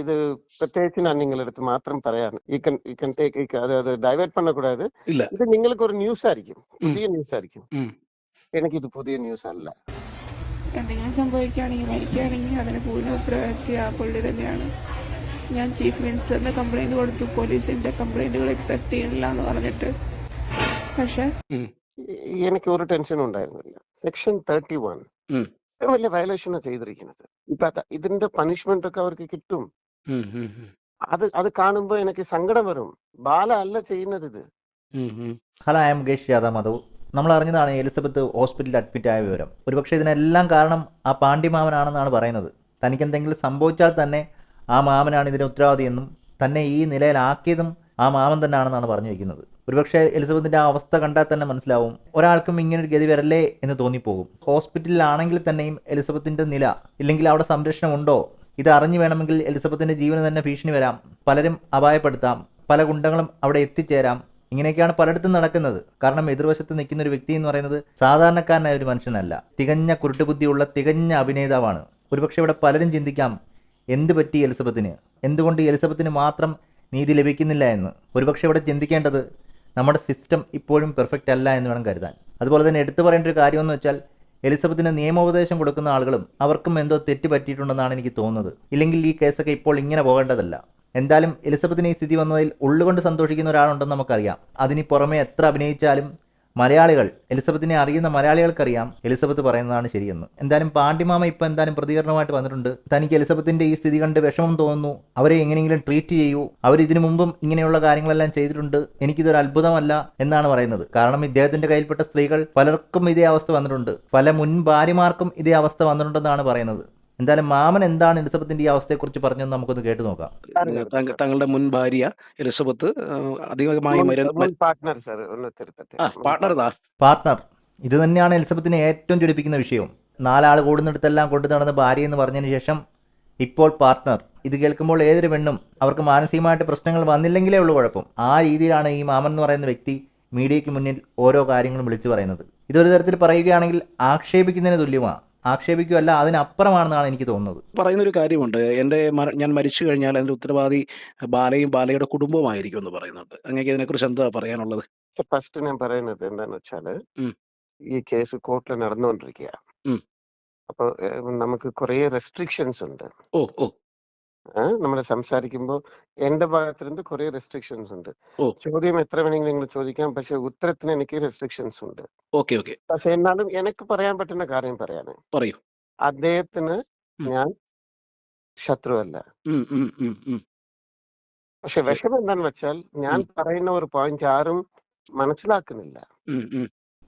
இது பிரத்யேகிச்சு நான் நீங்களெடுத்து மாத்திரம் பரையான் ஈ கன் ஈ கன் டேக் அதாவது டைவர்ட் பண்ணக்கூடாது இல்ல ഇത് നിങ്ങൾക്ക് ഒരു ന്യൂസ് ആയിരിക്കും പുതിയ ന്യൂസ് ആയിരിക്കും എനിക്ക് ഇത് പുതിയ ന്യൂസ് അല്ല എന്തെങ്കിലും സംഭവിക്കുകയാണെങ്കിൽ മരിക്കുകയാണെങ്കിൽ അതിന് പൂർണ ഉത്തരവാദിത്വം ആ പുള്ളി തന്നെയാണ്. ഞാൻ ചീഫ് മിനിസ്റ്ററിന് കംപ്ലൈന്റ് കൊടുത്തു പോലീസിന്റെ കംപ്ലൈന്റുകൾ അക്സെപ്റ്റ് ചെയ്യണില്ല എന്ന് പറഞ്ഞിട്ട്. പക്ഷെ എനിക്ക് ഒരു ടെൻഷൻ ഉണ്ടായിരുന്നില്ല. സെക്ഷൻ തേർട്ടി വൺ വലിയ വയലേഷനാണ് ചെയ്തിരിക്കുന്നത്. ഇപ്പൊ ഇതിന്റെ പണിഷ്മെന്റ് ഒക്കെ അവർക്ക് കിട്ടും. അത് അത് കാണുമ്പോൾ എനിക്ക് സങ്കടം വരും. ബാല അല്ല ചെയ്യുന്നത് ഇത്. ഹലോ ഐ എം ഗേഷ് യാദവ്. മാധവ് നമ്മൾ അറിഞ്ഞതാണ് എലിസബത്ത് ഹോസ്പിറ്റലിൽ അഡ്മിറ്റ് ആയ വിവരം. ഒരുപക്ഷെ ഇതിനെല്ലാം കാരണം ആ പാണ്ഡ്യമാമനാണെന്നാണ് പറയുന്നത്. തനിക്ക് എന്തെങ്കിലും സംഭവിച്ചാൽ തന്നെ ആ മാമനാണ് ഇതിന് ഉത്തരവാദി എന്നും തന്നെ ഈ നിലയിലാക്കിയതും ആ മാമൻ തന്നെയാണെന്നാണ് പറഞ്ഞു വയ്ക്കുന്നത് ഒരുപക്ഷെ എലിസബത്തിന്റെ ആ അവസ്ഥ കണ്ടാൽ തന്നെ മനസ്സിലാവും ഒരാൾക്കും ഇങ്ങനെ ഒരു ഗതി വരല്ലേ എന്ന് തോന്നിപ്പോകും. ഹോസ്പിറ്റലിലാണെങ്കിൽ തന്നെയും എലിസബത്തിന്റെ നില ഇല്ലെങ്കിൽ അവിടെ സംരക്ഷണമുണ്ടോ ഇത് അറിഞ്ഞു വേണമെങ്കിൽ എലിസബത്തിന്റെ ജീവന് തന്നെ ഭീഷണി വരാം. പലരും അപായപ്പെടുത്താം. പല ഗുണ്ടകളും അവിടെ എത്തിച്ചേരാം. ഇങ്ങനെയൊക്കെയാണ് പലയിടത്തും നടക്കുന്നത്. കാരണം എതിർവശത്ത് നിൽക്കുന്ന ഒരു വ്യക്തി എന്ന് പറയുന്നത് സാധാരണക്കാരനായ ഒരു മനുഷ്യനല്ല. തികഞ്ഞ കുരുട്ടുബുദ്ധിയുള്ള തികഞ്ഞ അഭിനേതാവാണ്. ഒരുപക്ഷെ ഇവിടെ പലരും ചിന്തിക്കാം എന്ത് പറ്റി എലിസബത്തിന്? എന്തുകൊണ്ട് എലിസബത്തിന് മാത്രം നീതി ലഭിക്കുന്നില്ല എന്ന്? ഒരുപക്ഷെ ഇവിടെ ചിന്തിക്കേണ്ടത് നമ്മുടെ സിസ്റ്റം ഇപ്പോഴും പെർഫെക്റ്റ് അല്ല എന്ന് വേണം കരുതാൻ. അതുപോലെ തന്നെ എടുത്തു പറയേണ്ട ഒരു കാര്യമെന്ന് വെച്ചാൽ എലിസബത്തിന് നിയമോപദേശം കൊടുക്കുന്ന ആളുകളും അവർക്കും എന്തോ തെറ്റ് പറ്റിയിട്ടുണ്ടെന്നാണ് എനിക്ക് തോന്നുന്നത്. ഇല്ലെങ്കിൽ ഈ കേസൊക്കെ ഇപ്പോൾ ഇങ്ങനെ പോകേണ്ടതല്ല. എന്തായാലും എലിസബത്തിന് ഈ സ്ഥിതി വന്നതിൽ ഉള്ളുകൊണ്ട് സന്തോഷിക്കുന്ന ഒരാളുണ്ടെന്ന് നമുക്കറിയാം. അതിന് പുറമെ എത്ര അഭിനയിച്ചാലും മലയാളികൾ എലിസബത്തിനെ അറിയുന്ന മലയാളികൾക്കറിയാം എലിസബത്ത് പറയുന്നതാണ് ശരിയെന്ന്. എന്തായാലും പാണ്ഡിമാമ ഇപ്പം എന്തായാലും പ്രതികരണമായിട്ട് വന്നിട്ടുണ്ട്. തനിക്ക് എലിസബത്തിന്റെ ഈ സ്ഥിതി കണ്ട് വിഷമം തോന്നുന്നു. അവരെ എങ്ങനെയെങ്കിലും ട്രീറ്റ് ചെയ്യൂ. അവർ ഇതിനു മുമ്പും ഇങ്ങനെയുള്ള കാര്യങ്ങളെല്ലാം ചെയ്തിട്ടുണ്ട്. എനിക്കിതൊരു അത്ഭുതമല്ല എന്നാണ് പറയുന്നത്. കാരണം ഇദ്ദേഹത്തിന്റെ കയ്യിൽപ്പെട്ട സ്ത്രീകൾ പലർക്കും ഇതേ അവസ്ഥ വന്നിട്ടുണ്ട്. പല മുൻ ഭാര്യമാർക്കും ഇതേ അവസ്ഥ വന്നിട്ടുണ്ടെന്നാണ് പറയുന്നത്. എന്തായാലും മാമൻ എന്താണ് എലിസബത്തിന്റെ ഈ അവസ്ഥയെക്കുറിച്ച് പറഞ്ഞത് നമുക്കൊന്ന് കേട്ടു നോക്കാം. തങ്ങളുടെ മുൻ ഭാര്യ എലിസബത്ത് അധികമായി പാർട്ട്ണർ പാർട്ണർ ഇതാ ഇത് തന്നെയാണ് എലിസബത്തിനെ ഏറ്റവും ജ്വലിപ്പിക്കുന്ന വിഷയം. നാലാൾ കൂടുന്നിടത്തെല്ലാം കൊണ്ടു നടന്ന ഭാര്യ എന്ന് പറഞ്ഞതിന് ശേഷം ഇപ്പോൾ പാർട്ട്ണർ ഇത് കേൾക്കുമ്പോൾ ഏതൊരു പെണ്ണും അവർക്ക് മാനസികമായിട്ട് പ്രശ്നങ്ങൾ വന്നില്ലെങ്കിലേ ഉള്ളൂ കുഴപ്പം. ആ രീതിയിലാണ് ഈ മാമൻ എന്ന് പറയുന്ന വ്യക്തി മീഡിയയ്ക്ക് മുന്നിൽ ഓരോ കാര്യങ്ങളും വിളിച്ചു പറയുന്നത്. ഇതൊരു തരത്തിൽ പറയുകയാണെങ്കിൽ ആക്ഷേപിക്കുന്നതിന് തുല്യമാണ് ആക്ഷേപിക്കുകയല്ല അതിനപ്പുറമാണെന്നാണ് എനിക്ക് തോന്നുന്നത്. പറയുന്ന ഒരു കാര്യമുണ്ട്. എന്റെ ഞാൻ മരിച്ചു കഴിഞ്ഞാൽ എന്റെ ഉത്തരവാദി ബാലയും ബാലയുടെ കുടുംബമായിരിക്കും എന്ന് പറയുന്നുണ്ട്. അങ്ങേക്ക് ഇതിനെക്കുറിച്ച് എന്താ പറയാനുള്ളത്? ഫസ്റ്റ് ഞാൻ പറയുന്നത് എന്താന്ന് വെച്ചാൽ ഈ കേസ് കോർട്ടിൽ നടന്നുകൊണ്ടിരിക്കുക. അപ്പൊ നമുക്ക് കുറെ റെസ്ട്രിക്ഷൻസ് ഉണ്ട്. ഓ ഓ. നമ്മൾ സംസാരിക്കുമ്പോൾ എന്റെ ഭാഗത്തുനിന്ന് കുറെ റെസ്ട്രിക്ഷൻസ് ഉണ്ട്. ചോദ്യം എത്ര വേണമെങ്കിലും നിങ്ങൾ ചോദിക്കാം പക്ഷെ ഉത്തരത്തിന് എനിക്ക് റെസ്ട്രിക്ഷൻസ് ഉണ്ട്. Okay okay. പക്ഷെ എന്നാലും എനിക്ക് പറയാൻ പറ്റുന്ന കാര്യം പറയാണ്. പറയൂ. അദ്ദേഹത്തിന് ഞാൻ ശത്രുവല്ല. പക്ഷെ വിഷമം എന്താന്ന് വെച്ചാൽ ഞാൻ പറയുന്ന ഒരു പോയിന്റ് ആരും മനസ്സിലാക്കുന്നില്ല.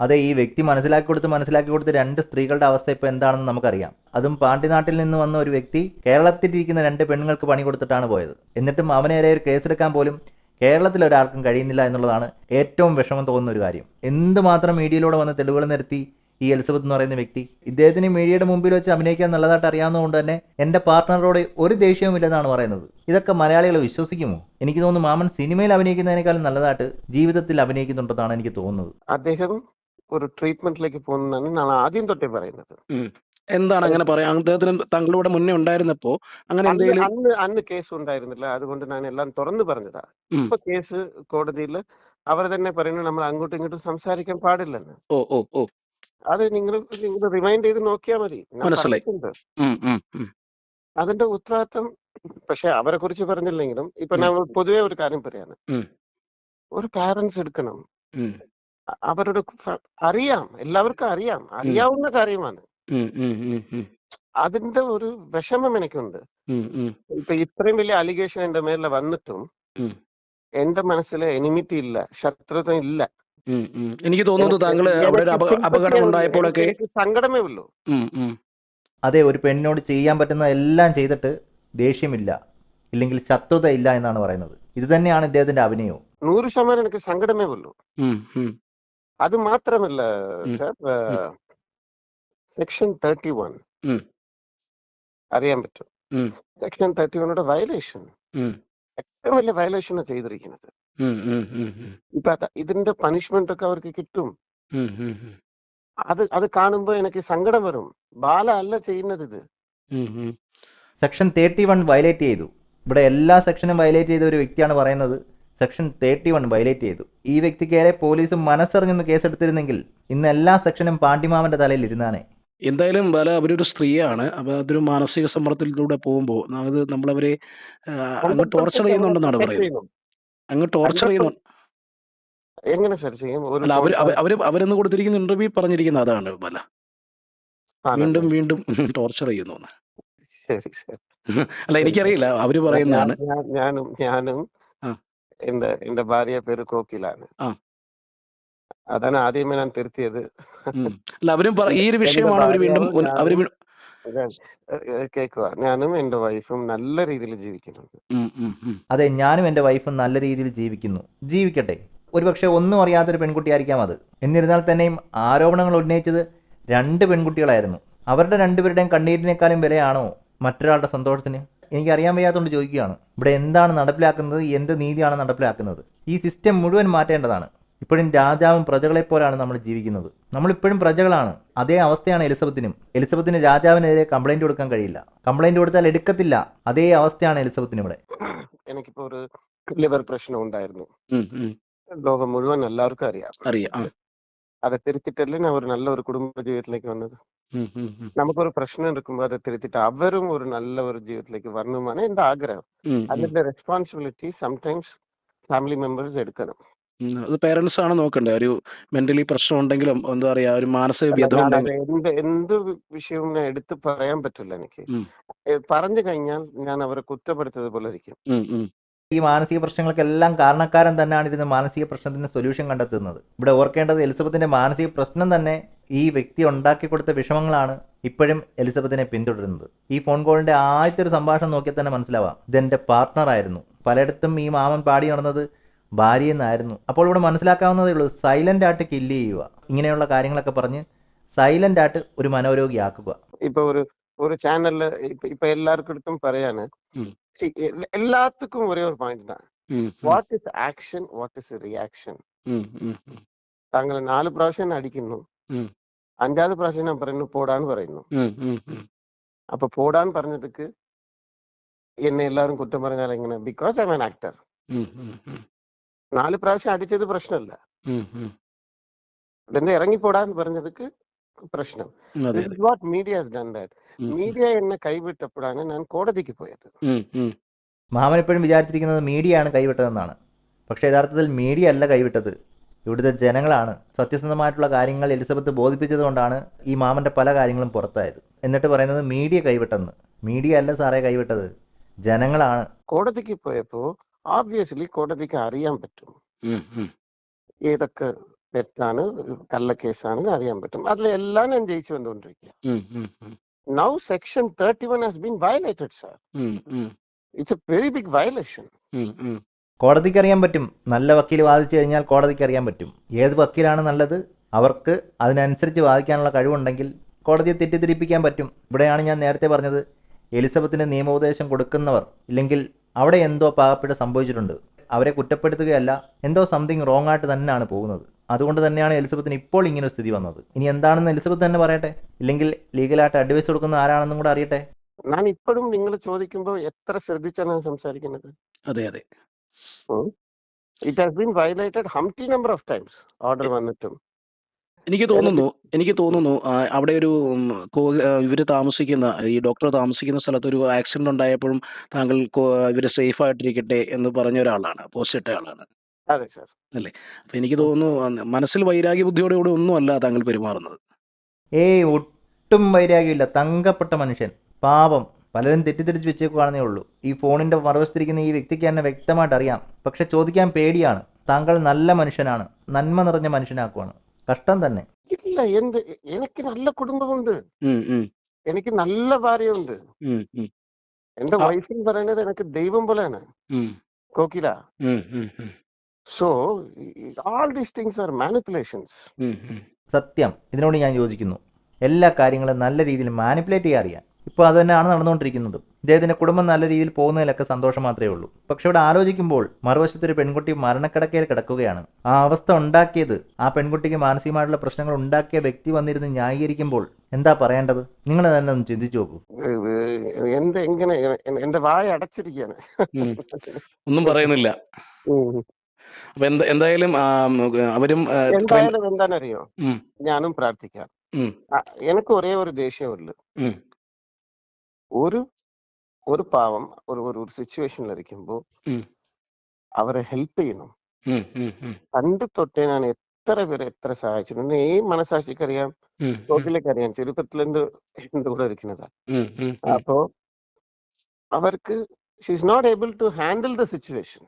അതെ ഈ വ്യക്തി മനസ്സിലാക്കി കൊടുത്ത് മനസ്സിലാക്കി കൊടുത്ത് രണ്ട് സ്ത്രീകളുടെ അവസ്ഥ ഇപ്പോൾ എന്താണെന്ന് നമുക്കറിയാം. അതും പാണ്ടിനാട്ടിൽ നിന്ന് വന്ന ഒരു വ്യക്തി കേരളത്തിലിരിക്കുന്ന രണ്ട് പെണ്ണുങ്ങൾക്ക് പണി കൊടുത്തിട്ടാണ് പോയത്. എന്നിട്ടും അവനെതിരെ ഒരു കേസെടുക്കാൻ പോലും കേരളത്തിൽ ഒരാൾക്കും കഴിയുന്നില്ല എന്നുള്ളതാണ് ഏറ്റവും വിഷമം തോന്നുന്ന ഒരു കാര്യം. എന്തുമാത്രം മീഡിയയിലൂടെ വന്ന് തെളിവുകൾ നിരത്തി ഈ എലിസബത്ത് എന്ന് പറയുന്ന വ്യക്തി? ഇദ്ദേഹത്തിന് മീഡിയയുടെ മുമ്പിൽ വെച്ച് അഭിനയിക്കാൻ നല്ലതായിട്ട് അറിയാവുന്നതുകൊണ്ട് തന്നെ എന്റെ പാർട്ട്ണറോട് ഒരു ദേഷ്യവും ഇല്ലെന്നാണ് പറയുന്നത്. ഇതൊക്കെ മലയാളികൾ വിശ്വസിക്കുമോ? എനിക്ക് തോന്നുന്നു മാമൻ സിനിമയിൽ അഭിനയിക്കുന്നതിനേക്കാളും നല്ലതായിട്ട് ജീവിതത്തിൽ അഭിനയിക്കുന്നുണ്ടെന്നാണ് എനിക്ക് തോന്നുന്നത്. അദ്ദേഹം ഒരു ട്രീറ്റ്മെന്റിലേക്ക് പോകുന്നതാണ് ഞാൻ ആദ്യം തൊട്ടേ പറയുന്നത്. എന്താണ് അങ്ങനെ പറയാം? അദ്ദേഹത്തിന് തങ്ങളുടെ മുന്നേ ഉണ്ടായിരുന്നപ്പോ അങ്ങനെ അന്ന് എന്തെങ്കിലും അന്ന് അന്ന് കേസ് ഉണ്ടായിരുന്നില്ല. അതുകൊണ്ട് ഞാൻ എല്ലാം തുറന്നു പറഞ്ഞതാ. ഇപ്പൊ കേസ് കോടതിയിൽ അവർ തന്നെ പറയുന്നത് നമ്മൾ അങ്ങോട്ടും ഇങ്ങോട്ടും സംസാരിക്കാൻ പാടില്ലെന്ന്. ഓ ഓ ഓ. അത് നിങ്ങൾ നിങ്ങൾ റിമൈൻഡ് ചെയ്ത് നോക്കിയാൽ മതി. മനസ്സിലായി. അതിന്റെ ഉത്തരവാദിത്തം പക്ഷെ അവരെ കുറിച്ച് പറഞ്ഞില്ലെങ്കിലും ഇപ്പൊ നമ്മൾ പൊതുവേ ഒരു കാര്യം പറയാണ് ഒരു പാരന്റ്സ് എടുക്കണം. അവരുടെ അറിയാം. എല്ലാവർക്കും അറിയാം. അറിയാവുന്ന കാര്യമാണ്. അതിന്റെ ഒരു വിഷമം എനിക്കുണ്ട്. ഇപ്പൊ ഇത്രയും വലിയ അലിഗേഷൻ എന്റെ മേലെ വന്നിട്ടും എന്റെ മനസ്സിൽ എനിമിറ്റി ഇല്ല. ശത്രുത ഇല്ല. എനിക്ക് തോന്നുന്നത് താങ്കൾ എനിക്ക് അവിടെ ഒരു അപകടം ഉണ്ടായപ്പോഴൊക്കെ സങ്കടമേ ഉള്ളൂ. അതെ ഒരു പെണ്ണിനോട് ചെയ്യാൻ പറ്റുന്ന എല്ലാം ചെയ്തിട്ട് ദേഷ്യമില്ല. ഇല്ലെങ്കിൽ ശത്രുത ഇല്ല എന്നാണ് പറയുന്നത്. ഇത് തന്നെയാണ് ഇദ്ദേഹത്തിന്റെ അഭിനയവും. നൂറ് ശതമാനം എനിക്ക് സങ്കടമേ ഉള്ളൂ. അത് മാത്രമല്ല സർ സെക്ഷൻ തേർട്ടി വൺ. അറിയാൻ പറ്റും. സെക്ഷൻ തേർട്ടി വണ്ണുടെ വയലേഷൻ. ഏറ്റവും വലിയ വയലേഷൻ ചെയ്തിരിക്കുന്നത്. ഇപ്പൊ ഇതിന്റെ പണിഷ്മെന്റ് ഒക്കെ അവർക്ക് കിട്ടും. അത് അത് കാണുമ്പോ എനിക്ക് സങ്കടം വരും ബാല അല്ല ചെയ്യുന്നത് ഇത്. സെക്ഷൻ തേർട്ടി വൺ വയലേറ്റ് ചെയ്തു ഇവിടെ എല്ലാ സെക്ഷനും വയലേറ്റ് ചെയ്ത ഒരു വ്യക്തിയാണ് പറയുന്നത് സെക്ഷൻ തേർട്ടി വൺ വയലേറ്റ് ചെയ്തു. ഈ വ്യക്തിക്കേറെ പോലീസ് മനസ്സറിഞ്ഞൊന്ന് കേസെടുത്തിരുന്നെങ്കിൽ ഇന്ന് എല്ലാ സെക്ഷനും പാണ്ടിമാമന്റെ തലയിൽ ഇരുന്നാനേ എന്തായാലും ബാല അവരൊരു സ്ത്രീയാണ്. അപ്പോൾ അതൊരു മാനസിക സമ്മർദ്ദത്തിലൂടെ പോകുമ്പോൾ അത് നമ്മളവരെ അങ്ങ് ടോർച്ചർ ചെയ്യുന്നുണ്ടെന്നാണ് പറയുന്നത്. അങ്ങ് ടോർച്ചർ ചെയ്യുന്നു. എങ്ങനെ സർ ചെയ്യും? ഒരു അല്ല അവർ അവർ അവരെന്ന് കൊടുത്തിരിക്കുന്ന ഇന്റർവ്യൂ പറഞ്ഞിരിക്കുന്ന അതാണ് വല വീണ്ടും വീണ്ടും ടോർച്ചർ ചെയ്യുന്നു. എന്ന്. ശരി ശരി. അല്ല എനിക്കറിയില്ല. അവർ പറയുന്നതാണ്. ഞാനും ഞാനും. എന്റെ എന്റെ ഭാര്യ പേര് കോക്കിലാണ്. അതാണ് ആദ്യമേ ഞാൻ തിരുത്തിയത് കേക്കുവാ അല്ല അവരും ഈ ഒരു വിഷയമാണ് അവർ വീണ്ടും ഞാനും എന്റെ വൈഫും നല്ല രീതിയിൽ ജീവിക്കുന്നുണ്ട്. അതെ ഞാനും എന്റെ വൈഫും നല്ല രീതിയിൽ ജീവിക്കുന്നു. ജീവിക്കട്ടെ. ഒരുപക്ഷെ ഒന്നും അറിയാത്തൊരു പെൺകുട്ടിയായിരിക്കാം അത്. എന്നിരുന്നാൽ തന്നെയും ആരോപണങ്ങൾ ഉന്നയിച്ചത് രണ്ട് പെൺകുട്ടികളായിരുന്നു. അവരുടെ രണ്ടുപേരുടെയും കണ്ണീരിനേക്കാളും വിലയാണോ മറ്റൊരാളുടെ സന്തോഷത്തിന്? എനിക്ക് അറിയാൻ വയ്യാത്തതുകൊണ്ട് ചോദിക്കുകയാണ്. ഇവിടെ എന്താണ് നടപ്പിലാക്കുന്നത്? എന്ത് നീതിയാണ് നടപ്പിലാക്കുന്നത്? ഈ സിസ്റ്റം മുഴുവൻ മാറ്റേണ്ടതാണ്. ഇപ്പോഴും രാജാവും പ്രജകളെപ്പോലാണ് നമ്മൾ ജീവിക്കുന്നത്. നമ്മളിപ്പോഴും പ്രജകളാണ്. അതേ അവസ്ഥയാണ് എലിസബത്തിനും. എലിസബത്തിന് രാജാവിനെതിരെ കംപ്ലൈന്റ് കൊടുക്കാൻ കഴിയില്ല. കംപ്ലൈന്റ് കൊടുത്താൽ എടുക്കത്തില്ല. അതേ അവസ്ഥയാണ് എലിസബത്തിന് ഇവിടെ. എനിക്കിപ്പോ ഒരു ലിവർ പ്രശ്നം ഉണ്ടായിരുന്നു. ലോകം മുഴുവൻ എല്ലാവർക്കും അറിയാം. അറിയാം അതെ തിരുത്തിട്ടല്ലേ ഞാൻ ഒരു നല്ല ഒരു കുടുംബ ജീവിതത്തിലേക്ക് വന്നത്. നമുക്കൊരു പ്രശ്നം എടുക്കുമ്പോൾ അത് തിരുത്തിട്ട് അവരും ഒരു നല്ല ഒരു ജീവിതത്തിലേക്ക് വരണമെന്നാണ് എന്റെ ആഗ്രഹം. അതിന്റെ റെസ്പോൺസിബിലിറ്റി സംടൈംസ് ഫാമിലി മെമ്പേഴ്സ് എടുക്കണം. അത് പേരൻസ് ആണ് നോക്കണ്ടേ? ഒരു മെന്റലി പ്രശ്നം ഉണ്ടെങ്കിലും എന്താ പറയാ ഒരു മാനസിക എന്ത് എന്ത് വിഷയവും ഞാൻ എടുത്ത് പറയാൻ പറ്റില്ല എനിക്ക്. പറഞ്ഞു കഴിഞ്ഞാൽ ഞാൻ അവരെ കുറ്റപ്പെടുത്തത് പോലെ ഇരിക്കും. ഈ മാനസിക പ്രശ്നങ്ങൾക്കെല്ലാം കാരണക്കാരൻ തന്നെയാണ് ഇതിന് മാനസിക പ്രശ്നത്തിന് സൊല്യൂഷൻ കണ്ടെത്തുന്നത്. ഇവിടെ ഓർക്കേണ്ടത് എലിസബത്തിന്റെ മാനസിക പ്രശ്നം തന്നെ ഈ വ്യക്തി ഉണ്ടാക്കി കൊടുത്ത വിഷമങ്ങളാണ് ഇപ്പോഴും എലിസബത്തിനെ പിന്തുടരുന്നത്. ഈ ഫോൺ കോളിന്റെ ആദ്യത്തെ ഒരു സംഭാഷണം നോക്കിയാൽ തന്നെ മനസ്സിലാവാം. ഇതെന്റെ പാർട്ട്ണർ ആയിരുന്നു. പലയിടത്തും ഈ മാമൻ പാടി നടന്നത് ഭാര്യ എന്നായിരുന്നു അപ്പോൾ ഇവിടെ മനസ്സിലാക്കാവുന്നതേ ഉള്ളൂ സൈലന്റ് ആയിട്ട് കില്ല് ചെയ്യുക. ഇങ്ങനെയുള്ള കാര്യങ്ങളൊക്കെ പറഞ്ഞ് സൈലന്റ് ആയിട്ട് ഒരു മനോരോഗിയാക്കുക. ഇപ്പൊ ഒരു ഒരു ചാനലിൽ ഇപ്പൊ ഇപ്പൊ എല്ലാവർക്കും പറയാണ് എല്ലാത്തുക്കും ഒരേ ഒരു പോയിന്റ് தான் what is action what is reaction താങ്കൾ നാല് പ്രാവശ്യം അടിക്കുന്നു അഞ്ചാമത് പ്രാവശ്യം ഞാൻ പറയുന്നു പോടാന്ന് പറയുന്നു അപ്പൊ പോടാന്ന് പറഞ്ഞതുക്ക് എന്നെ എല്ലാവരും കുറ്റം പറഞ്ഞാൽ എങ്ങനെ because I am an actor നാല് പ്രാവശ്യം അടിച്ചത് പ്രശ്നമല്ല ഇറങ്ങിപ്പോടാന്ന് പറഞ്ഞതുക്ക് പ്രശ്നം. What media done that media എന്നെ കൈവിട്ടപ്പോഴാണ് ഞാൻ കോടതിക്ക് പോയത്. മാമൻ എപ്പോഴും വിചാരിച്ചിരിക്കുന്നത് മീഡിയയാണ് കൈവിട്ടതെന്നാണ്. പക്ഷേ യഥാർത്ഥത്തിൽ മീഡിയ അല്ല കൈവിട്ടത്. ഇവിടുത്തെ ജനങ്ങളാണ് സത്യസന്ധമായിട്ടുള്ള കാര്യങ്ങൾ എലിസബത്ത് ബോധിപ്പിച്ചത് കൊണ്ടാണ് ഈ മാമന്റെ പല കാര്യങ്ങളും പുറത്തായത്. എന്നിട്ട് പറയുന്നത് മീഡിയ കൈവിട്ടെന്ന്. മീഡിയ അല്ല സാറേ കൈവിട്ടത്. ജനങ്ങളാണ്. കോടതിക്ക് പോയപ്പോ ഓബ്വിയസ്ലി കോടതിക്ക് അറിയാൻ പറ്റും. ഏതൊക്കെ തെറ്റാണ് കള്ളക്കേസാണെന്ന് അറിയാൻ പറ്റും. അതിലെല്ലാം ഞാൻ ജയിച്ചു വന്നുകൊണ്ടിരിക്കുക. Now section thirty one has been violated sir. It's a very big violation. കോടതിക്ക് അറിയാൻ പറ്റും. നല്ല വക്കീൽ വാദിച്ചു കഴിഞ്ഞാൽ കോടതിക്ക് അറിയാൻ പറ്റും. ഏത് വക്കീലാണ് നല്ലത്? അവർക്ക് അതിനനുസരിച്ച് വാദിക്കാനുള്ള കഴിവുണ്ടെങ്കിൽ കോടതിയെ തെറ്റിദ്ധരിപ്പിക്കാൻ പറ്റും. ഇവിടെയാണ് ഞാൻ നേരത്തെ പറഞ്ഞത്. എലിസബത്തിന് നിയമോപദേശം കൊടുക്കുന്നവർ ഇല്ലെങ്കിൽ അവിടെ എന്തോ പാകപ്പിഴ സംഭവിച്ചിട്ടുണ്ട്. അവരെ കുറ്റപ്പെടുത്തുകയല്ല എന്തോ സംതിങ് റോങ് ആയിട്ട് തന്നെയാണ് പോകുന്നത്. അതുകൊണ്ട് തന്നെയാണ് എലിസബത്തിന് ഇപ്പോൾ ഇങ്ങനെ ഒരു സ്ഥിതി വന്നത്. ഇനി എന്താണെന്ന് എലിസബത്ത് തന്നെ പറയട്ടെ? ഇല്ലെങ്കിൽ ലീഗലായിട്ട് അഡ്വൈസ് കൊടുക്കുന്ന ആരാണെന്നും കൂടെ അറിയട്ടെ? ഞാൻ ഇപ്പോഴും നിങ്ങൾ ചോദിക്കുമ്പോൾ എത്ര ശ്രദ്ധിച്ചാണ് ഞാൻ സംസാരിക്കുന്നത്? അതെ അതെ. It has been violated Humpty number of times order വന്നിട്ടും. എനിക്ക് തോന്നുന്നു എനിക്ക് തോന്നുന്നു അവിടെ ഒരു ഇവർ താമസിക്കുന്ന ഈ ഡോക്ടർ താമസിക്കുന്ന സ്ഥലത്ത് ഒരു ആക്സിഡന്റ് ഉണ്ടായപ്പോഴും താങ്കൾ ഇവർ ഇവർ സേഫ് ആയിട്ടിരിക്കട്ടെ എന്ന് പറഞ്ഞ ഒരാളാണ് പോസ്റ്റ് ഇട്ട ആളാണ് അതെ സാർ. അപ്പൊ എനിക്ക് തോന്നുന്നു മനസ്സിൽ വൈരാഗ്യ ബുദ്ധിയോടുകൂടി ഒന്നുമല്ല താങ്കൾ പെരുമാറുന്നത്. ഏയ് ഒട്ടും വൈരാഗ്യമില്ല. തങ്കപ്പെട്ട മനുഷ്യൻ. പാപം പലരും തെറ്റിദ്ധരിച്ച് വെച്ചേക്കുവാണെന്നേ ഉള്ളൂ. ഈ ഫോണിന്റെ മറുവശത്തിരിക്കുന്ന ഈ വ്യക്തിക്ക് എന്നെ വ്യക്തമായിട്ട് അറിയാം പക്ഷെ ചോദിക്കാൻ പേടിയാണ്. താങ്കൾ നല്ല മനുഷ്യനാണ്. നന്മ നിറഞ്ഞ മനുഷ്യനാക്കുവാണ്. കഷ്ടം തന്നെ. ഇല്ല എന്ത്? എനിക്ക് നല്ല കുടുംബമുണ്ട്. എനിക്ക് നല്ല ഭാര്യയുണ്ട്. എന്റെ വൈഫിന് പറയുന്നത് എനിക്ക് ദൈവം പോലെയാണ്. Kokila so all these things are manipulations. സത്യം. ഇതിനോട് ഞാൻ യോജിക്കുന്നു. എല്ലാ കാര്യങ്ങളും നല്ല രീതിയിൽ മാനിപ്പുലേറ്റ് ചെയ്യാൻ അറിയാം ഇപ്പോൾ അത് തന്നെയാണ് നടന്നുകൊണ്ടിരിക്കുന്നത്. ഇദ്ദേഹത്തിന്റെ കുടുംബം നല്ല രീതിയിൽ പോകുന്നതിലൊക്കെ സന്തോഷം മാത്രമേ ഉള്ളൂ. പക്ഷെ ഇവിടെ ആലോചിക്കുമ്പോൾ മറുവശത്തൊരു പെൺകുട്ടി മരണക്കിടക്കയിൽ കിടക്കുകയാണ്. ആ അവസ്ഥ ഉണ്ടാക്കിയത് ആ പെൺകുട്ടിക്ക് മാനസികമായിട്ടുള്ള പ്രശ്നങ്ങൾ ഉണ്ടാക്കിയ വ്യക്തി വന്നിരുന്ന് ന്യായീകരിക്കുമ്പോൾ എന്താ പറയേണ്ടത്? നിങ്ങൾ തന്നെ ഒന്ന് ചിന്തിച്ചു നോക്കൂ. എന്റെ എങ്ങനെ എന്റെ വായ അടച്ചിരിക്കുകയാണ്. ഒന്നും പറയുന്നില്ല. അപ്പൊ എന്താ എന്തായാലും അവരും എന്തായാലും എന്താണെന്നറിയോ? ഞാനും പ്രാർത്ഥിക്കാം. എനിക്ക് ഒരേ ഒരു ദേഷ്യമുള്ളു ഒരു ഒരു പാവം ഒരു ഒരു സിറ്റുവേഷനിൽ ഇരിക്കുമ്പോൾ അവരെ ഹെൽപ്പ് ചെയ്യണം. പണ്ട് തൊട്ടേ ഞാൻ എത്ര പേരെ എത്ര സഹായിച്ചിട്ടുണ്ട്. ഈ മനസാക്ഷിക്കറിയാം തോട്ടിലേക്ക് അറിയാം ചെറുപ്പത്തിൽ എന്ത് എന്റെ കൂടെ ഇരിക്കുന്നതാ. അപ്പോ അവർക്ക് she's not able to handle the situation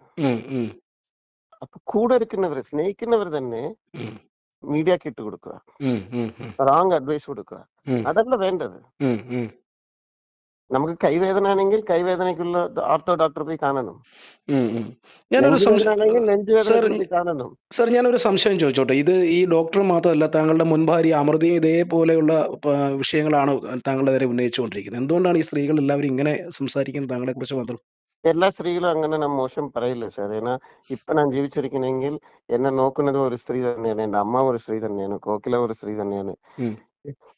അപ്പൊ കൂടെ ഇരിക്കുന്നവർ സ്നേഹിക്കുന്നവർ തന്നെ മീഡിയ മീഡിയക്ക് ഇട്ട് കൊടുക്കുക റോങ് അഡ്വൈസ് കൊടുക്കുക. അതല്ല വേണ്ടത്. നമുക്ക് കൈവേദന ആണെങ്കിൽ കൈവേദനക്കുള്ള ആർത്തോ ഡോക്ടറെ പോയി കാണണം. ഞാനൊരു കാണണം. സാർ ഞാനൊരു സംശയം ചോദിച്ചോട്ടെ? ഇത് ഈ ഡോക്ടർ മാത്രമല്ല താങ്കളുടെ മുൻഭാര്യ അമൃതയും ഇതേപോലെയുള്ള വിഷയങ്ങളാണ് താങ്കളുടെ നേരെ ഉന്നയിച്ചുകൊണ്ടിരിക്കുന്നത്. എന്തുകൊണ്ടാണ് ഈ സ്ത്രീകൾ എല്ലാവരും ഇങ്ങനെ സംസാരിക്കുന്നത്? താങ്കളെ കുറിച്ച് മാത്രം. എല്ലാ സ്ത്രീകളും അങ്ങനെ ഞാൻ മോശം പറയില്ല സാർ ഏന്നാ ഇപ്പൊ ഞാൻ ജീവിച്ചിരിക്കുന്നെങ്കിൽ എന്നെ നോക്കുന്നത് ഒരു സ്ത്രീ തന്നെയാണ് എന്റെ അമ്മ ഒരു സ്ത്രീ തന്നെയാണ് കോക്കില ഒരു സ്ത്രീ തന്നെയാണ്.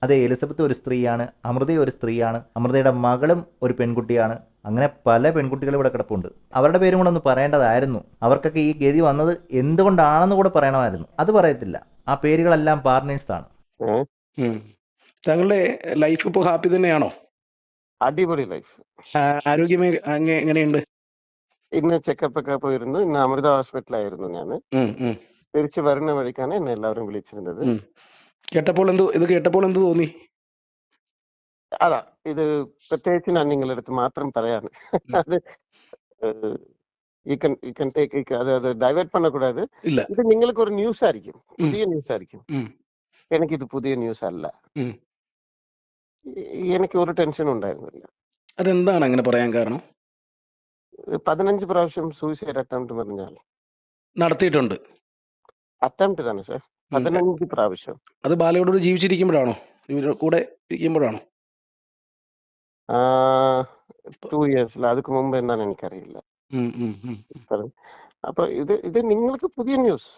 അതെ എലിസബത്ത് ഒരു സ്ത്രീയാണ് അമൃത ഒരു സ്ത്രീയാണ് അമൃതയുടെ മകളും ഒരു പെൺകുട്ടിയാണ് അങ്ങനെ പല പെൺകുട്ടികളും ഇവിടെ കിടപ്പുണ്ട്. അവരുടെ പേരും കൂടെ ഒന്ന് പറയേണ്ടതായിരുന്നു. അവർക്കൊക്കെ ഈ ഗതി വന്നത് എന്തുകൊണ്ടാണെന്ന് കൂടെ പറയണമായിരുന്നു. അത് പറയത്തില്ല. ആ പേരുകളെല്ലാം പാർട്ട്നേഴ്സ് ആണ് താങ്കളുടെ ലൈഫ് ഇപ്പോൾ ഹാപ്പി തന്നെയാണോ? അടിപൊളി ലൈഫ് ഇന്ന് ചെക്കപ്പ് ഒക്കെ പോയിരുന്നു. ഇന്ന് അമൃത ഹോസ്പിറ്റലായിരുന്നു ഞാൻ തിരിച്ചു വരുന്ന വഴിക്കാണ് എന്നെ എല്ലാവരും വിളിച്ചിരുന്നത്. കേട്ടപ്പോൾ ഇത് കേട്ടപ്പോൾ എന്ത് തോന്നി? അതാ ഇത് പ്രത്യേകിച്ച് ഞാൻ നിങ്ങളുടെ അടുത്ത് മാത്രം പറയാണ് അത് അത് ഡൈവേർട്ട് പണക്കൂടാത് ഇത് നിങ്ങൾക്ക് ഒരു ന്യൂസ് ആയിരിക്കും പുതിയ ന്യൂസ് ആയിരിക്കും. എനിക്കിത് പുതിയ ന്യൂസ് അല്ല. എനിക്ക് ഒരു ടെൻഷനും ഉണ്ടായിരുന്നില്ല. അതെന്താണ് അങ്ങനെ പറയാൻ കാരണം? പതിനഞ്ച് പ്രാവശ്യം സൂയിസൈഡ് അറ്റംപ്റ്റ് പറഞ്ഞാൽ. നടത്തിയിട്ടുണ്ട്. അറ്റംപ്റ്റ് തന്നെ സാർ. പതിനഞ്ച് പ്രാവശ്യം. അത് ബാലയോട് ജീവിച്ചിരിക്കുമ്പോഴാണോ? കൂടെ ഇരിക്കുമ്പോഴാണോ? ടു ഇയേഴ്സിൽ അതുക്ക് മുമ്പ് എന്താണ് എനിക്കറിയില്ല. അപ്പൊ ഇത് ഇത് നിങ്ങൾക്ക് പുതിയ ന്യൂസ്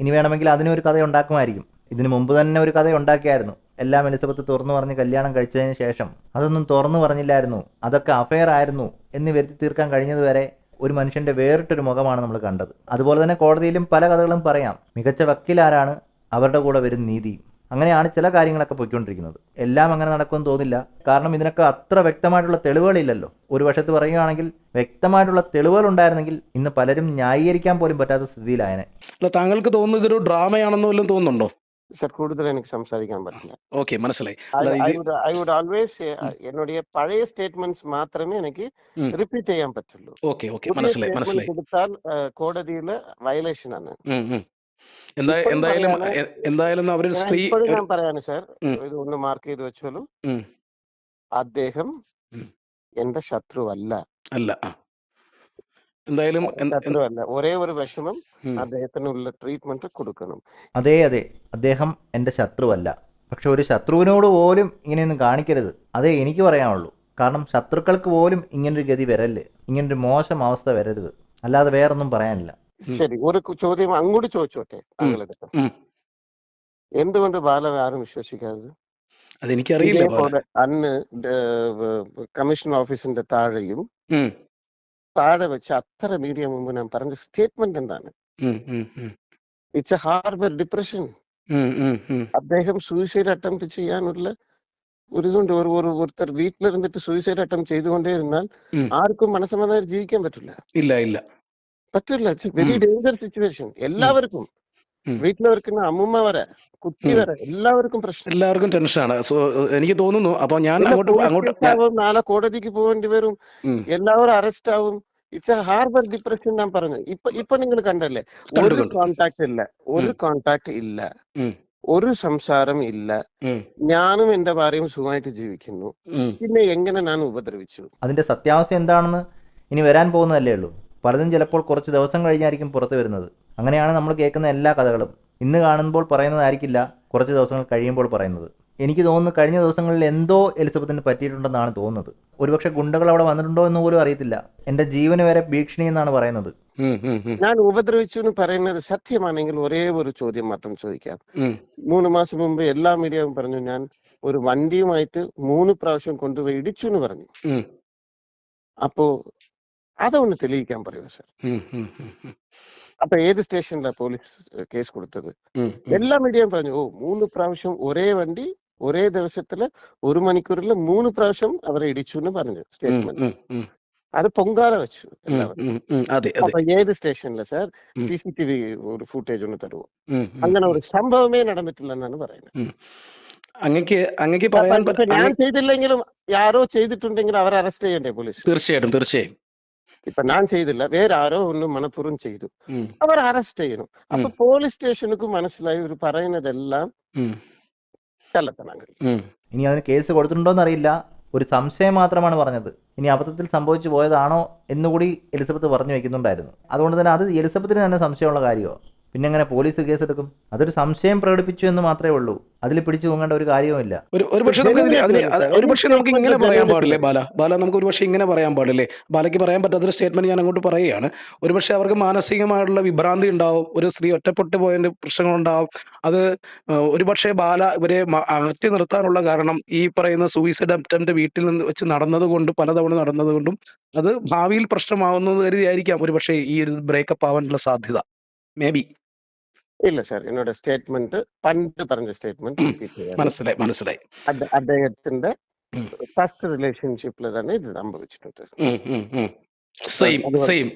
ഇനി വേണമെങ്കിൽ അതിനൊരു കഥ ഉണ്ടാക്കുമായിരിക്കും. ഇതിനു മുമ്പ് തന്നെ ഒരു കഥ ഉണ്ടാക്കിയായിരുന്നു. എല്ലാം എലിസബത്ത് തുറന്നു പറഞ്ഞ് കല്യാണം കഴിച്ചതിന് ശേഷം. അതൊന്നും തുറന്നു പറഞ്ഞില്ലായിരുന്നു. അതൊക്കെ അഫെയർ ആയിരുന്നു എന്ന് വരുത്തി തീർക്കാൻ കഴിഞ്ഞതുവരെ ഒരു മനുഷ്യന്റെ വേറിട്ടൊരു മുഖമാണ് നമ്മൾ കണ്ടത്. അതുപോലെ തന്നെ കോടതിയിലും പല കഥകളും പറയാം. മികച്ച വക്കീലാരാണ് അവരുടെ കൂടെ വരും നീതി. അങ്ങനെയാണ് ചില കാര്യങ്ങളൊക്കെ പോയിക്കൊണ്ടിരിക്കുന്നത്. എല്ലാം അങ്ങനെ നടക്കുമെന്ന് തോന്നില്ല. കാരണം ഇതിനൊക്കെ അത്ര വ്യക്തമായിട്ടുള്ള തെളിവുകളില്ലല്ലോ. ഒരു വശത്ത് പറയുകയാണെങ്കിൽ വ്യക്തമായിട്ടുള്ള തെളിവുകൾ ഉണ്ടായിരുന്നെങ്കിൽ ഇന്ന് പലരും ന്യായീകരിക്കാൻ പോലും പറ്റാത്ത സ്ഥിതിയിലായനെ. താങ്കൾക്ക് തോന്നുന്നു ഇതൊരു ഡ്രാമയാണെന്ന് വല്ലതും തോന്നുന്നുണ്ടോ? സാർ കൂടുതൽ എനിക്ക് സംസാരിക്കാൻ പറ്റില്ല ഓക്കെ മനസ്സിലായി ഐ വുഡ് ഓൾവേസ് എന്നുടേ പഴയ സ്റ്റേറ്റ്മെന്റ്സ് മാത്രമേ എനിക്ക് റിപ്പീറ്റ് ചെയ്യാൻ പറ്റുള്ളൂ ഓക്കെ ഓക്കെ മനസ്സിലായി മനസ്സിലായി എടുത്താൽ കോടതിയിൽ വയലേഷൻ ആണ് എന്തായാലും എന്തായാലും അവർ സ്ത്രീ ഞാൻ പറയാണ് സാർ ഇത് ഒന്ന് മാർക്ക് ചെയ്ത് വെച്ചോളൂ അദ്ദേഹം എന്റെ ശത്രുവല്ല അല്ല എന്തായാലും എന്ത്- എന്ത്- ഒരേ ഒരു വിഷമം. അദ്ദേഹത്തിനുള്ള ട്രീറ്റ്മെന്റ് കൊടുക്കണം. അതെ അതെ. അദ്ദേഹം എന്റെ ശത്രുവല്ല. പക്ഷെ ഒരു ശത്രുവിനോട് പോലും ഇങ്ങനെയൊന്നും കാണിക്കരുത്. അതേ എനിക്ക് പറയാനുള്ളൂ. കാരണം ശത്രുക്കൾക്ക് പോലും ഇങ്ങനൊരു ഗതി വരല്ലേ? ഇങ്ങനൊരു മോശം അവസ്ഥ വരരുത്. അല്ലാതെ വേറൊന്നും പറയാനില്ല. ശരി ഒരു ചോദ്യം അങ്ങോട്ട് ചോദിച്ചോട്ടെ എന്തുകൊണ്ട് ബാല ആരും വിശ്വസിക്കാത്തത്? അതെനിക്കറിയില്ല അന്ന് കമ്മീഷൻ ഓഫീസിന്റെ താഴെയും താഴെ വെച്ച് അത്ര മീഡിയ മുമ്പ് ഞാൻ പറഞ്ഞ സ്റ്റേറ്റ്മെന്റ് എന്താണ് ഇറ്റ്സ് എ ഹാർബർ ഡിപ്രഷൻ. അദ്ദേഹം സൂയിസൈഡ് അറ്റംപ്റ്റ് ചെയ്യാനുള്ള ഒരു ഇതുണ്ട് ഒരു ഒരു ഒരുത്തർ വീട്ടിലിരുന്നിട്ട് സൂയിസൈഡ് അറ്റംപ്റ്റ് ചെയ്തുകൊണ്ടേ ഇരുന്നാൽ. ആർക്കും മനസ്സമാധാനം ജീവിക്കാൻ പറ്റില്ല ഇല്ല ഇല്ല പറ്റില്ല ഇറ്റ്സ് വെരി. ഡേഞ്ചർ സിറ്റുവേഷൻ എല്ലാവർക്കും. വീട്ടിലിരിക്കുന്ന അമ്മുമ്മ വരെ കുട്ടി വരെ എല്ലാവർക്കും പ്രശ്നം. എല്ലാവർക്കും ടെൻഷനാണ്. സോ എനിക്ക് തോന്നുന്നു അപ്പൊ ഞാൻ അങ്ങോട്ട് അങ്ങോട്ട് നാളെ കോടതിക്ക് പോകേണ്ടി വരും. എല്ലാവരും അറസ്റ്റ് ആവും. ഇറ്റ്സ് എ ഹാർബർ ഡിപ്രഷൻ ഞാൻ പറഞ്ഞു. ഇപ്പൊ ഇപ്പൊ നിങ്ങൾ കണ്ടല്ലേ? ഒരു കോൺടാക്ട് കോണ്ടാക്ട് ഇല്ല. ഒരു കോൺടാക്ട് കോണ്ടാക്ട് ഇല്ല. ഒരു സംസാരം ഇല്ല. ഞാനും എന്റെ ഭാര്യയും സുഖമായിട്ട് ജീവിക്കുന്നു. പിന്നെ എങ്ങനെ ഞാൻ ഉപദ്രവിച്ചു? അതിന്റെ സത്യാവസ്ഥ എന്താണെന്ന് ഇനി വരാൻ പോകുന്നതല്ലേ ഉള്ളൂ. പലതും ചിലപ്പോൾ കുറച്ച് ദിവസം കഴിഞ്ഞായിരിക്കും പുറത്തു വരുന്നത്. അങ്ങനെയാണ് നമ്മൾ കേൾക്കുന്ന എല്ലാ കഥകളും. ഇന്ന് കാണുമ്പോൾ പറയുന്നതായിരിക്കില്ല കുറച്ച് ദിവസങ്ങൾ കഴിയുമ്പോൾ പറയുന്നത്. എനിക്ക് തോന്നുന്നു കഴിഞ്ഞ ദിവസങ്ങളിൽ എന്തോ എലിസബത്തിന് പറ്റിയിട്ടുണ്ടെന്നാണ് തോന്നുന്നത്. ഒരുപക്ഷെ ഗുണ്ടകൾ അവിടെ വന്നിട്ടുണ്ടോ എന്ന് പോലും അറിയത്തില്ല. എന്റെ ജീവന് വരെ ഭീഷണി എന്നാണ് പറയുന്നത്. ഞാൻ ഉപദ്രവിച്ചു എന്ന് പറയുന്നത് സത്യമാണെങ്കിൽ ഒരേ ഒരു ചോദ്യം മാത്രം ചോദിക്കാം. മൂന്ന് മാസം മുമ്പ് എല്ലാ മീഡിയയും പറഞ്ഞു ഞാൻ ഒരു വണ്ടിയുമായിട്ട് മൂന്ന് പ്രാവശ്യം കൊണ്ടുപോയി ഇടിച്ചു എന്ന് പറഞ്ഞു. അപ്പോ അതൊന്ന് തെളിയിക്കാൻ പറയുമോ സാർ. അപ്പൊ ഏത് സ്റ്റേഷനിലാണ് പോലീസ് കേസ് കൊടുത്തത് ഉം, ഉം. എല്ലാ മീഡിയയും പറഞ്ഞു ഓ മൂന്ന് പ്രാവശ്യം ഒരേ വണ്ടി ഒരേ ദിവസത്തിൽ ഒരു മണിക്കൂറിൽ മൂന്ന് പ്രാവശ്യം അവരെ ഇടിച്ചു എന്ന് പറഞ്ഞു ഉം, സ്റ്റേറ്റ്മെന്റ് ഉം, ഉം, അത് പൊങ്കാല വെച്ചു ഉം, എല്ലാവരും ഉം, ഉം. അതെ അതെ അപ്പൊ ഏത് സ്റ്റേഷനിൽ സാർ ഉം. സി സി ടി വി ഒരു ഫുട്ടേജ് ഒന്ന് തരുമോ ഉം, ഉം, അങ്ങനെ ഒരു സംഭവമേ നടന്നിട്ടില്ലെന്നാണ് പറയുന്നത് ഉം. അങ്ങക്ക് അങ്ങക്ക് അപ്പൊ പറയാൻ ഇപ്പൊ പറ്റ- ഞാൻ അങ്ങ- ചെയ്തില്ലെങ്കിലും ആരോ ചെയ്തിട്ടുണ്ടെങ്കിൽ അവരെ അറസ്റ്റ് ചെയ്യണ്ടേ പോലീസ് തീർച്ചയായിട്ടും തീർച്ചയായും. ഇപ്പൊ ഞാൻ ചെയ്തില്ല. വേറെ ആരോ ഒന്ന് മനഃപൂർവം ചെയ്തു. അവർ അറസ്റ്റ് ചെയ്യണം. അപ്പൊ പോലീസ് സ്റ്റേഷനുക്ക് മനസ്സിലായി ഒരു പറയുന്നതെല്ലാം ഉം, കള്ളത്തനങ്ങൾ ഇനി അതിന് കേസ് കൊടുത്തിട്ടുണ്ടോ എന്നറിയില്ല ഒരു സംശയം മാത്രമാണ് പറഞ്ഞത്. ഇനി അബദ്ധത്തിൽ സംഭവിച്ചു പോയതാണോ എന്നുകൂടി എലിസബത്ത് പറഞ്ഞു വെക്കുന്നുണ്ടായിരുന്നു. അതുകൊണ്ട് തന്നെ അത് എലിസബത്തിന് തന്നെ സംശയമുള്ള കാര്യമോ? പിന്നെ എങ്ങനെ പോലീസ് കേസെടുക്കും? അതൊരു സംശയം പ്രകടിപ്പിച്ചു എന്ന് മാത്രമേ ഉള്ളൂ. അതിൽ പിടിച്ചു പോകേണ്ട ഒരു കാര്യവുമില്ല ഒരു പക്ഷേ നമുക്ക് ഇതിന് ഒരു പക്ഷേ നമുക്ക് ഇങ്ങനെ പറയാൻ പാടില്ലേ ബാല? ബാല നമുക്ക് ഒരു പക്ഷേ ഇങ്ങനെ പറയാൻ പാടില്ലേ? ബാലയ്ക്ക് പറയാൻ പറ്റാത്തൊരു സ്റ്റേറ്റ്മെന്റ് ഞാൻ അങ്ങോട്ട് പറയുകയാണ്. ഒരു പക്ഷേ അവർക്ക് മാനസികമായിട്ടുള്ള വിഭ്രാന്തി ഉണ്ടാവും ഒരു സ്ത്രീ ഒറ്റപ്പെട്ടു പോയതിന്റെ പ്രശ്നങ്ങളുണ്ടാവും. അത് ഒരു പക്ഷേ ബാല ഇവരെ അകറ്റി നിർത്താനുള്ള കാരണം ഈ പറയുന്ന സൂയിസൈഡ് അറ്റംപ്റ്റ് വീട്ടിൽ നിന്ന് വെച്ച് നടന്നതുകൊണ്ട് പലതവണ നടന്നതുകൊണ്ടും അത് ഭാവിയിൽ പ്രശ്നമാവുന്നത് കരുതിയായിരിക്കാം ഒരു പക്ഷേ ഈ ഒരു ബ്രേക്കപ്പ് ആവാനുള്ള സാധ്യത. മേ ബി ഇല്ല സാർ എന്നോട് സ്റ്റേറ്റ്മെന്റ് പണ്ട് പറഞ്ഞ സ്റ്റേറ്റ്മെന്റ് മനസ്സിലായി മനസ്സിലായി. അദ്ദേഹത്തിന്റെ. ഫസ്റ്റ് റിലേഷൻഷിപ്പിൽ തന്നെ ഇത് സംഭവിച്ചിട്ടുണ്ട്. സെയിം അതുപോലെ- സെയിം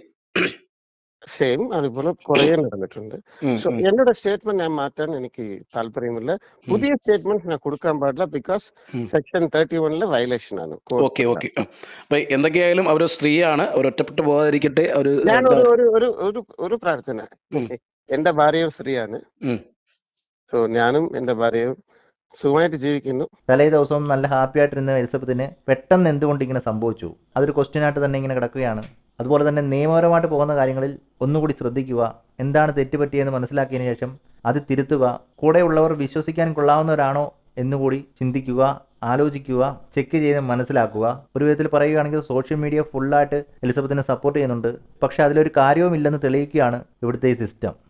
സെയിം അതുപോലെ കുറെ നടന്നിട്ടുണ്ട്. സോ എന്നോട് സ്റ്റേറ്റ്മെന്റ് ഞാൻ മാറ്റാൻ എനിക്ക് താല്പര്യമില്ല. പുതിയ സ്റ്റേറ്റ്മെന്റ് ഞാൻ കൊടുക്കാൻ പാടില്ല ബിക്കോസ് സെക്ഷൻ തേർട്ടി വണ്ണിലെ വയലേഷൻ ആണ്. ഓക്കെ ഓക്കെ അപ്പൊ എന്തൊക്കെയായാലും അവർ സ്ത്രീയാണ് ഒരു ഒറ്റപ്പെട്ടു പോകാതിരിക്കട്ടെ ഒരു ഞാൻ ഒരു ഒരു ഒരു പ്രാർത്ഥന. എന്റെ ഭാര്യയും സ്ത്രീയാണ്. സോ ഞാനും എന്റെ ഭാര്യയും സുഖമായിട്ട് ജീവിക്കുന്നു. തലേ ദിവസവും നല്ല ഹാപ്പി ആയിട്ടിരുന്ന എലിസബത്തിന് പെട്ടെന്ന് എന്തുകൊണ്ട് ഇങ്ങനെ സംഭവിച്ചു? അതൊരു ക്വസ്റ്റ്യൻ ആയിട്ട് തന്നെ ഇങ്ങനെ കിടക്കുകയാണ്. അതുപോലെ തന്നെ നിയമപരമായിട്ട് പോകുന്ന കാര്യങ്ങളിൽ ഒന്നുകൂടി ശ്രദ്ധിക്കുക. എന്താണ് തെറ്റുപറ്റിയെന്ന് മനസ്സിലാക്കിയതിനു ശേഷം അത് തിരുത്തുക. കൂടെയുള്ളവർ വിശ്വസിക്കാൻ കൊള്ളാവുന്നവരാണോ എന്നുകൂടി ചിന്തിക്കുക ആലോചിക്കുക ചെക്ക് ചെയ്ത് മനസ്സിലാക്കുക. ഒരു വിധത്തിൽ പറയുകയാണെങ്കിൽ സോഷ്യൽ മീഡിയ ഫുള്ളായിട്ട് എലിസബത്തിനെ സപ്പോർട്ട് ചെയ്യുന്നുണ്ട്. പക്ഷെ അതിലൊരു കാര്യവുമില്ലെന്ന് തെളിയിക്കുകയാണ് ഇവിടുത്തെ ഈ സിസ്റ്റം